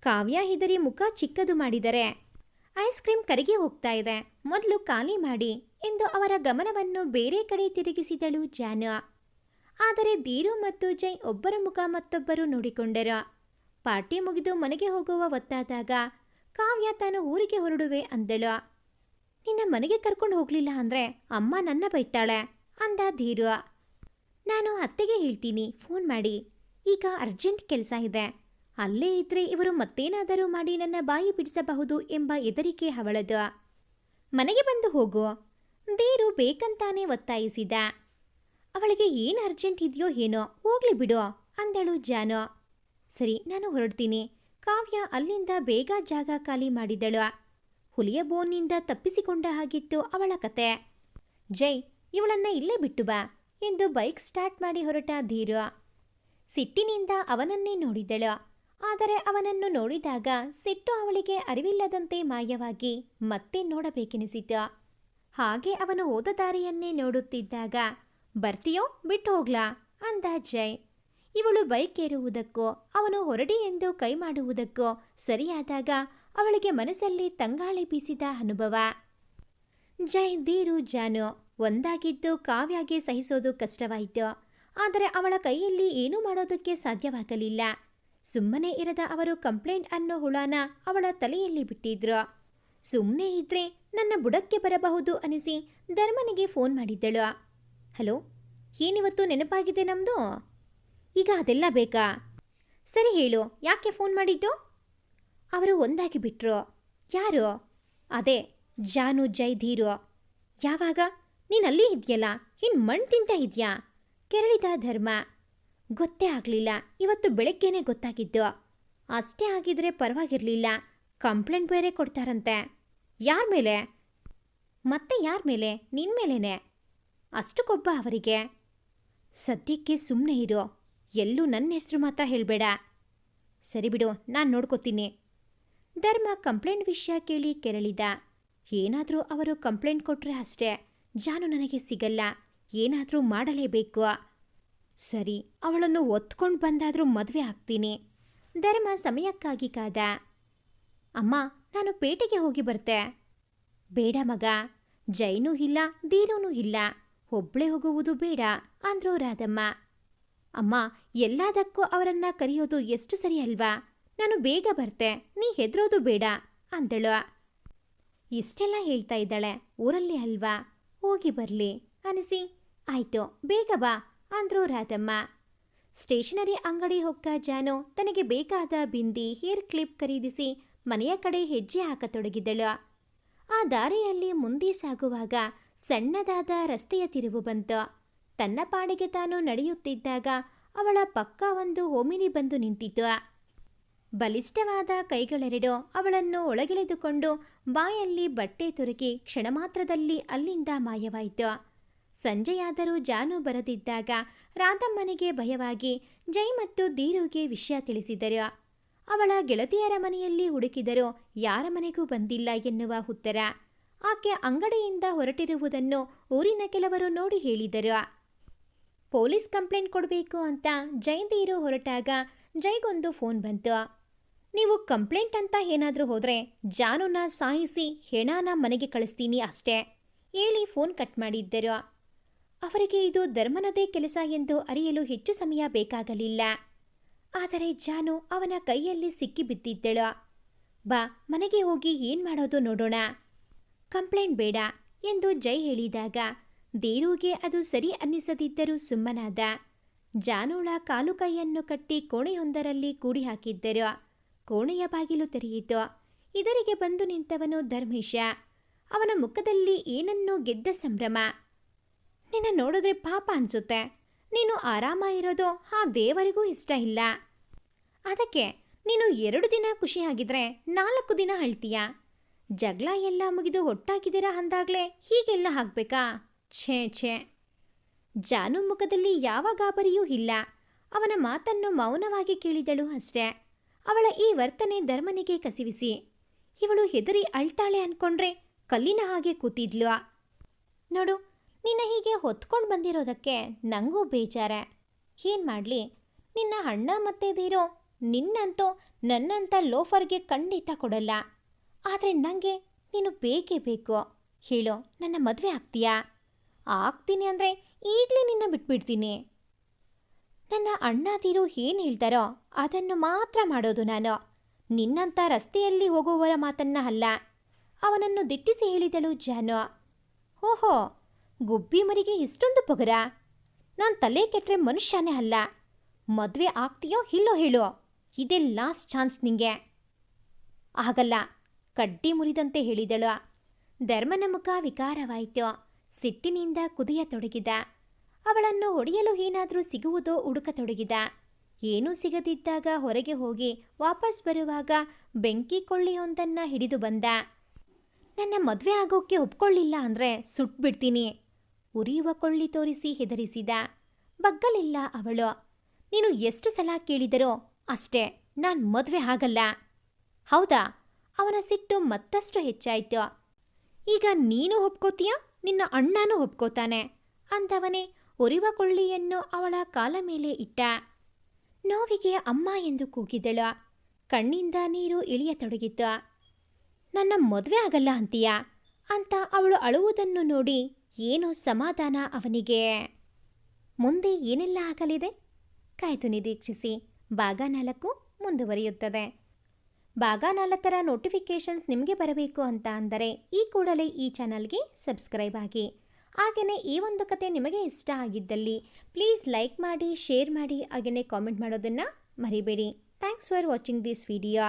ಕಾವ್ಯ ಹಿದರಿ ಮುಖ ಚಿಕ್ಕದು ಮಾಡಿದರೆ ಐಸ್ ಕ್ರೀಮ್ ಕರಗಿ ಹೋಗ್ತಾ ಇದೆ. ಮೊದಲು ಖಾಲಿ ಮಾಡಿ ಎಂದು ಅವರ ಗಮನವನ್ನು ಬೇರೆ ಕಡೆ ತಿರುಗಿಸಿದಳು ಜಾನು. ಆದರೆ ಧೀರು ಮತ್ತು ಜೈ ಒಬ್ಬರ ಮುಖ ಮತ್ತೊಬ್ಬರು ನೋಡಿಕೊಂಡರು. ಪಾರ್ಟಿ ಮುಗಿದು ಮನೆಗೆ ಹೋಗುವ ಒತ್ತಾದಾಗ ಕಾವ್ಯ ತಾನು ಊರಿಗೆ ಹೊರಡುವೆ ಅಂದಳು. ನಿನ್ನ ಮನೆಗೆ ಕರ್ಕೊಂಡು ಹೋಗ್ಲಿಲ್ಲ ಅಂದ್ರೆ ಅಮ್ಮ ನನ್ನ ಬೈತಾಳೆ ಅಂದ ಧೀರು. ನಾನು ಅತ್ತೆಗೆ ಹೇಳ್ತೀನಿ, ಫೋನ್ ಮಾಡಿ. ಈಗ ಅರ್ಜೆಂಟ್ ಕೆಲಸ ಇದೆ. ಅಲ್ಲೇ ಇದ್ರೆ ಇವರು ಮತ್ತೇನಾದರೂ ಮಾಡಿ ನನ್ನ ಬಾಯಿ ಬಿಡಿಸಬಹುದು ಎಂಬ ಹೆದರಿಕೆ ಅವಳದು. ಮನೆಗೆ ಬಂದು ಹೋಗು. ದೇರು ಬೇಕಂತಾನೆ ಒತ್ತಾಯಿಸಿದ. ಅವಳಿಗೆ ಏನು ಅರ್ಜೆಂಟ್ ಇದೆಯೋ ಏನೋ, ಹೋಗ್ಲಿ ಬಿಡು, ಅಂದಳು ಜಾನು. ಸರಿ, ನಾನು ಹೊರಡ್ತೀನಿ. ಕಾವ್ಯ ಅಲ್ಲಿಂದ ಬೇಗ ಜಾಗ ಖಾಲಿ ಮಾಡಿದಳು. ಹುಲಿಯ ಬೋನ್ನಿಂದ ತಪ್ಪಿಸಿಕೊಂಡ ಹಾಗಿತ್ತು ಅವಳ ಕತೆ. ಜೈ, ಇವಳನ್ನ ಇಲ್ಲೇ ಬಿಟ್ಟು ಬಾ, ಎಂದು ಬೈಕ್ ಸ್ಟಾರ್ಟ್ ಮಾಡಿ ಹೊರಟ ಧೀರು. ಸಿಟ್ಟಿನಿಂದ ಅವನನ್ನೇ ನೋಡಿದಳು. ಆದರೆ ಅವನನ್ನು ನೋಡಿದಾಗ ಸಿಟ್ಟು ಅವಳಿಗೆ ಅರಿವಿಲ್ಲದಂತೆ ಮಾಯವಾಗಿ ಮತ್ತೆ ನೋಡಬೇಕೆನಿಸಿತು ಹಾಗೆ ಅವನು ಓದ ದಾರಿಯನ್ನೇ ನೋಡುತ್ತಿದ್ದಾಗ, ಬರ್ತೀಯೋ, ಬಿಟ್ಟು ಹೋಗ್ಲಾ, ಅಂದ ಜೈ ಇವಳು ಬೈಕ್ ಏರುವುದಕ್ಕೋ, ಅವನು ಹೊರಡಿ ಎಂದು ಕೈ ಮಾಡುವುದಕ್ಕೋ ಸರಿಯಾದಾಗ ಅವಳಿಗೆ ಮನಸ್ಸಲ್ಲಿ ತಂಗಾಳಿ ಬೀಸಿದ ಅನುಭವ. ಜೈ ದೀರು ಜಾನು, ಒಂದಾಗಿದ್ದು ಕಾವ್ಯಾಗೆ ಸಹಿಸೋದು ಕಷ್ಟವಾಯಿತು. ಆದರೆ ಅವಳ ಕೈಯಲ್ಲಿ ಏನೂ ಮಾಡೋದಕ್ಕೆ ಸಾಧ್ಯವಾಗಲಿಲ್ಲ. ಸುಮ್ಮನೆ ಇರದ ಅವರು ಕಂಪ್ಲೇಂಟ್ ಅನ್ನೋ ಹುಳಾನ ಅವಳ ತಲೆಯಲ್ಲಿ ಬಿಟ್ಟಿದ್ರು. ಸುಮ್ಮನೆ ಇದ್ರೆ ನನ್ನ ಬುಡಕ್ಕೆ ಬರಬಹುದು ಅನಿಸಿ ಧರ್ಮನಿಗೆ ಫೋನ್ ಮಾಡಿದ್ದಳು. ಹಲೋ, ಏನಿವತ್ತು ನೆನಪಾಗಿದೆ ನಮ್ದು? ಈಗ ಅದೆಲ್ಲ ಬೇಕಾ? ಸರಿ ಹೇಳು, ಯಾಕೆ ಫೋನ್ ಮಾಡಿದ್ದು? ಅವರು ಒಂದಾಗಿ ಬಿಟ್ರು. ಯಾರು? ಅದೇ, ಜಾನು ಜೈ ಧೀರು. ಯಾವಾಗ? ನೀನಲ್ಲಿ ಇದೆಯಲ್ಲ ಇನ್ನು ಮಣ್ಣು ತಿಂತ ಇದೆಯಾ? ಕೆರಳಿದ ಧರ್ಮ. ಗೊತ್ತೇ ಆಗಲಿಲ್ಲ. ಇವತ್ತು ಬೆಳಗ್ಗೆನೇ ಗೊತ್ತಾಗಿದ್ದು. ಅಷ್ಟೇ ಆಗಿದ್ರೆ ಪರವಾಗಿರಲಿಲ್ಲ. ಕಂಪ್ಲೇಂಟ್ ಬೇರೆ ಕೊಡ್ತಾರಂತೆ. ಯಾರ ಮೇಲೆ? ಮತ್ತೆ ಯಾರ ಮೇಲೆ? ನಿನ್ನ ಮೇಲೇನೆ. ಅಷ್ಟಕ್ಕೊಬ್ಬ ಅವರಿಗೆ. ಸದ್ಯಕ್ಕೆ ಸುಮ್ಮನೆ ಇರು. ಎಲ್ಲೂ ನನ್ನ ಹೆಸರು ಮಾತ್ರ ಹೇಳಬೇಡ. ಸರಿ ಬಿಡು, ನಾನು ನೋಡ್ಕೋತೀನಿ. ಧರ್ಮ ಕಂಪ್ಲೇಂಟ್ ವಿಷಯ ಕೇಳಿ ಕೆರಳಿದ. ಏನಾದರೂ ಅವರು ಕಂಪ್ಲೇಂಟ್ ಕೊಟ್ಟರೆ ಅಷ್ಟೇ. ಜಾನು ನನಗೆ ಸಿಗಲ್ಲ. ಏನಾದರೂ ಮಾಡಲೇಬೇಕು. ಸರಿ, ಅವಳನ್ನು ಒತ್ಕೊಂಡು ಬಂದಾದರೂ ಮದುವೆ ಆಗ್ತೀನಿ. ಧರ್ಮ ಸಮಯಕ್ಕಾಗಿ ಕಾದ. ಅಮ್ಮ, ನಾನು ಪೇಟೆಗೆ ಹೋಗಿ ಬರ್ತೆ. ಬೇಡ ಮಗ, ಜೈನೂ ಇಲ್ಲ ದೀನೂ ಇಲ್ಲ. ಒಬ್ಳೆ ಹೋಗುವುದು ಬೇಡ ಅಂದ್ರೋ ರಾಧಮ್ಮ ಅಮ್ಮ, ಎಲ್ಲದಕ್ಕೂ ಅವರನ್ನ ಕರೆಯೋದು ಎಷ್ಟು ಸರಿ ಅಲ್ವಾ? ನಾನು ಬೇಗ ಬರ್ತೆ, ನೀ ಹೆದರೋದು ಬೇಡ, ಅಂದಳು. ಇಷ್ಟೆಲ್ಲ ಹೇಳ್ತಾ ಇದ್ದಾಳೆ, ಊರಲ್ಲಿ ಅಲ್ವಾ? ಹೋಗಿ ಬರಲಿ, ಅನಿಸಿ, ಆಯ್ತು, ಬೇಗ ಬಾ. ಅಂದ್ರು ರಾಧಮ್ಮ. ಸ್ಟೇಷನರಿ ಅಂಗಡಿ ಹೊಕ್ಕ ಜಾನು ತನಗೆ ಬೇಕಾದ ಬಿಂದಿ, ಹೇರ್ ಕ್ಲಿಪ್ ಖರೀದಿಸಿ ಮನೆಯ ಕಡೆ ಹೆಜ್ಜೆ ಹಾಕತೊಡಗಿದಳು. ಆ ದಾರಿಯಲ್ಲಿ ಮುಂದೆ ಸಾಗುವಾಗ ಸಣ್ಣದಾದ ರಸ್ತೆಯ ತಿರುವು ಬಂತು. ತನ್ನ ಪಾಡಿಗೆ ತಾನು ನಡೆಯುತ್ತಿದ್ದಾಗ ಅವಳ ಪಕ್ಕ ಒಂದು ಹೋಮಿನಿ ಬಂದು ನಿಂತಿತು. ಬಲಿಷ್ಠವಾದ ಕೈಗಳೆರಡು ಅವಳನ್ನು ಒಳಗಿಳಿದುಕೊಂಡು ಬಾಯಲ್ಲಿ ಬಟ್ಟೆ ತುರುಕಿ ಕ್ಷಣಮಾತ್ರದಲ್ಲಿ ಅಲ್ಲಿಂದ ಮಾಯವಾಯಿತು. ಸಂಜೆಯಾದರೂ ಜಾನು ಬರದಿದ್ದಾಗ ರಾಧಮ್ಮನಿಗೆ ಭಯವಾಗಿ ಜೈ ಮತ್ತು ದೀರುಗೆ ವಿಷಯ ತಿಳಿಸಿದರು. ಅವಳ ಗೆಳತಿಯರ ಮನೆಯಲ್ಲಿ ಹುಡುಕಿದರೂ ಯಾರ ಮನೆಗೂ ಬಂದಿಲ್ಲ ಎನ್ನುವ ಉತ್ತರ. ಆಕೆ ಅಂಗಡಿಯಿಂದ ಹೊರಟಿರುವುದನ್ನು ಊರಿನ ಕೆಲವರು ನೋಡಿ ಹೇಳಿದರು. ಪೊಲೀಸ್ ಕಂಪ್ಲೇಂಟ್ ಕೊಡಬೇಕು ಅಂತ ಜೈ ಜೈದೀರು ಹೊರಟಾಗ ಜೈಗೊಂದು ಫೋನ್ ಬಂತು. ನೀವು ಕಂಪ್ಲೇಂಟ್ ಅಂತ ಏನಾದರೂ ಹೋದರೆ ಜಾನುನ ಸಾಯಿಸಿ ಹೆಣಾನ ಮನೆಗೆ ಕಳಿಸ್ತೀನಿ ಅಷ್ಟೇ. ಹೇಳಿ ಫೋನ್ ಕಟ್ ಮಾಡಿದ್ದರು. ಅವರಿಗೆ ಇದು ಧರ್ಮನದೇ ಕೆಲಸ ಎಂದು ಅರಿಯಲು ಹೆಚ್ಚು ಸಮಯ ಬೇಕಾಗಲಿಲ್ಲ. ಆದರೆ ಜಾನು ಅವನ ಕೈಯಲ್ಲಿ ಸಿಕ್ಕಿಬಿದ್ದಿದ್ದಳು. ಬಾ, ಮನೆಗೆ ಹೋಗಿ ಏನು ಮಾಡೋದು ನೋಡೋಣ. ಕಂಪ್ಲೇಂಟ್ ಬೇಡ ಎಂದು ಜೈ ಹೇಳಿದಾಗ ದೇರುಗೆ ಅದು ಸರಿ ಅನ್ನಿಸದಿದ್ದರೂ ಸುಮ್ಮನಾದ. ಜಾನುಳ ಕಾಲು ಕೈಯನ್ನು ಕಟ್ಟಿ ಕೋಣೆಯೊಂದರಲ್ಲಿ ಕೂಡಿ ಹಾಕಿದ್ದರು ಕೋಣೆಯ ಬಾಗಿಲು ತೆರೆಯಿತು. ಇದರಿಗೆ ಬಂದು ನಿಂತವನು ಧರ್ಮೇಶ. ಅವನ ಮುಖದಲ್ಲಿ ಏನನ್ನೋ ಗೆದ್ದ ಸಂಭ್ರಮ. ನಿನ್ನ ನೋಡಿದ್ರೆ ಪಾಪ ಅನ್ಸುತ್ತೆ. ನೀನು ಆರಾಮ ಇರೋದು ಆ ದೇವರಿಗೂ ಇಷ್ಟ ಇಲ್ಲ. ಅದಕ್ಕೆ ನೀನು ಎರಡು ದಿನ ಖುಷಿಯಾಗಿದ್ರೆ ನಾಲ್ಕು ದಿನ ಅಳ್ತೀಯ? ಜಗಳ ಎಲ್ಲ ಮುಗಿದು ಒಟ್ಟಾಗಿದ್ದೀರಾ ಅಂದಾಗಲೇ ಹೀಗೆಲ್ಲ ಹಾಕ್ಬೇಕಾ ಛೇ ಛೇ. ಜಾನು ಮುಖದಲ್ಲಿ ಯಾವ ಗಾಬರಿಯೂ ಇಲ್ಲ. ಅವನ ಮಾತನ್ನು ಮೌನವಾಗಿ ಕೇಳಿದಳು ಅಷ್ಟೇ. ಅವಳ ಈ ವರ್ತನೆ ಧರ್ಮನಿಗೆ ಕಸಿವಿಸಿ. ಇವಳು ಹೆದರಿ ಅಳ್ತಾಳೆ ಅನ್ಕೊಂಡ್ರೆ ಕಲ್ಲಿನ ಹಾಗೆ ಕೂತಿದ್ಲು. ನೋಡು ನಿನ್ನ ಹೀಗೆ ಹೊತ್ಕೊಂಡು ಬಂದಿರೋದಕ್ಕೆ ನನಗೂ ಬೇಜಾರೆ. ಏನು ಮಾಡಲಿ? ನಿನ್ನ ಅಣ್ಣ ಮತ್ತೆ ದೇರೋ ನಿನ್ನಂತೂ ನನ್ನಂಥ ಲೋಫರ್ಗೆ ಖಂಡಿತ ಕೊಡಲ್ಲ. ಆದರೆ ನನಗೆ ನೀನು ಬೇಕೇ ಬೇಕು. ಹೇಳೋ, ನನ್ನ ಮದುವೆ ಆಗ್ತೀಯಾ? ಆಗ್ತೀನಿ ಅಂದರೆ ಈಗಲೇ ನಿನ್ನ ಬಿಟ್ಬಿಡ್ತೀನಿ. ನನ್ನ ಅಣ್ಣ ತೀರು ಏನು ಹೇಳ್ತಾರೋ ಅದನ್ನು ಮಾತ್ರ ಮಾಡೋದು ನಾನು. ನಿನ್ನಂಥ ರಸ್ತೆಯಲ್ಲಿ ಹೋಗುವವರ ಮಾತನ್ನ ಅಲ್ಲ. ಅವನನ್ನು ದಿಟ್ಟಿಸಿ ಹೇಳಿದಳು ಜಾನು. ಓಹೋ! ಗುಬ್ಬಿ ಮರಿಗೆ ಇಷ್ಟೊಂದು ಪೊಗರ? ನಾನು ತಲೆ ಕೆಟ್ಟರೆ ಮನುಷ್ಯನೇ ಅಲ್ಲ. ಮದುವೆ ಆಗ್ತೀಯೋ ಇಲ್ಲೋ ಹೇಳೋ? ಇದೇ ಲಾಸ್ಟ್ ಚಾನ್ಸ್ ನಿಂಗೆ. ಆಗಲ್ಲ, ಕಡ್ಡಿ ಮುರಿದಂತೆ ಹೇಳಿದಳು. ಧರ್ಮನ ಮುಖ ವಿಕಾರವಾಯಿತು. ಸಿಟ್ಟಿನಿಂದ ಕುದಿಯತೊಡಗಿದ ಅವಳನ್ನು ಹೊಡೆಯಲು ಏನಾದರೂ ಸಿಗುವುದೋ ಹುಡುಕತೊಡಗಿದ ಏನೂ ಸಿಗದಿದ್ದಾಗ ಹೊರಗೆ ಹೋಗಿ ವಾಪಸ್ ಬರುವಾಗ ಬೆಂಕಿ ಕೊಳ್ಳಿಯೊಂದನ್ನು ಹಿಡಿದು ಬಂದ. ನನ್ನ ಮದುವೆ ಆಗೋಕ್ಕೆ ಒಪ್ಕೊಳ್ಳಿಲ್ಲ ಅಂದರೆ ಸುಟ್ಬಿಡ್ತೀನಿ. ಉರಿಯುವ ಕೊಳ್ಳಿ ತೋರಿಸಿ ಹೆದರಿಸಿದ. ಬಗ್ಗಲಿಲ್ಲ ಅವಳು, ನೀನು ಎಷ್ಟು ಸಲ ಕೇಳಿದರೋ ಅಷ್ಟೇ, ನಾನು ಮದುವೆ ಆಗಲ್ಲ. ಹೌದಾ, ಅವನ ಸಿಟ್ಟು ಮತ್ತಷ್ಟು ಹೆಚ್ಚಾಯಿತು. ಈಗ ನೀನು ಒಪ್ಕೋತೀಯ, ನಿನ್ನ ಅಣ್ಣನೂ ಒಪ್ಕೋತಾನೆ, ಅಂದವನೇ ಉರಿವ ಕೊಳ್ಳಿಯನ್ನು ಅವಳ ಕಾಲ ಮೇಲೆ ಇಟ್ಟ. ನೋವಿಗೆ ಅಮ್ಮ ಎಂದು ಕೂಗಿದಳು. ಕಣ್ಣಿಂದ ನೀರು ಇಳಿಯತೊಡಗಿತು ನನ್ನ ಮದುವೆ ಆಗಲ್ಲ ಅಂತೀಯ, ಅಂತ ಅವಳು ಅಳುವುದನ್ನು ನೋಡಿ ಏನೋ ಸಮಾಧಾನ ಅವನಿಗೆ? ಮುಂದೆ ಏನೆಲ್ಲ ಆಗಲಿದೆ? ಕಾಯ್ದು ನಿರೀಕ್ಷಿಸಿ ಭಾಗ ನಾಲ್ಕು ಮುಂದುವರಿಯುತ್ತದೆ. ಭಾಗ ನಾಲ್ಕರ ನೋಟಿಫಿಕೇಷನ್ಸ್ ನಿಮಗೆ ಬರಬೇಕು ಅಂತ ಅಂದರೆ ಈ ಕೂಡಲೇ ಈ ಚಾನಲ್ಗೆ ಸಬ್ಸ್ಕ್ರೈಬ್ ಆಗಿ. ಹಾಗೆಯೇ ಈ ಒಂದು ಕತೆ ನಿಮಗೆ ಇಷ್ಟ ಆಗಿದ್ದಲ್ಲಿ ಪ್ಲೀಸ್ ಲೈಕ್ ಮಾಡಿ ಶೇರ್ ಮಾಡಿ, ಹಾಗೆಯೇ ಕಾಮೆಂಟ್ ಮಾಡೋದನ್ನು ಮರಿಬೇಡಿ. Thanks for watching this video